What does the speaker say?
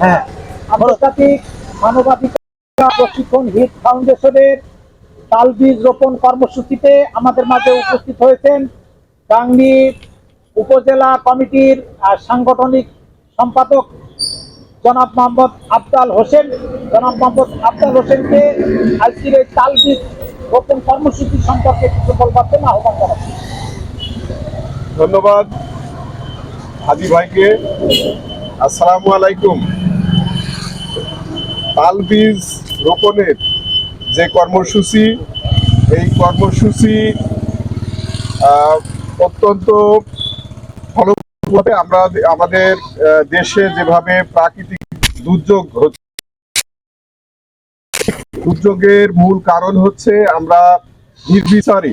হ্যাঁ কর্মসূচিতে আমাদের মাঝে উপস্থিত হয়েছেন গাংনী উপজেলা কমিটির সাংগঠনিক সম্পাদক জনাব মোহাম্মদ আফজাল হোসেন, জনাব মোহাম্মদ আফজাল হোসেনকে আজকের এই তাল বীজ রোপণ কর্মসূচি সম্পর্কে কিছু বলবার জন্য আহ্বান জানাচ্ছি। ধন্যবাদ হাজি ভাইকে। আসসালামু আলাইকুম। তাল বীজ রোপণের যে কর্মসূচি, এই কর্মসূচি অত্যন্ত আমরা আমাদের দেশে যেভাবে প্রাকৃতিক দুর্যোগ হচ্ছে দুর্যোগের মূল কারণ হচ্ছে আমরা নির্বিচারে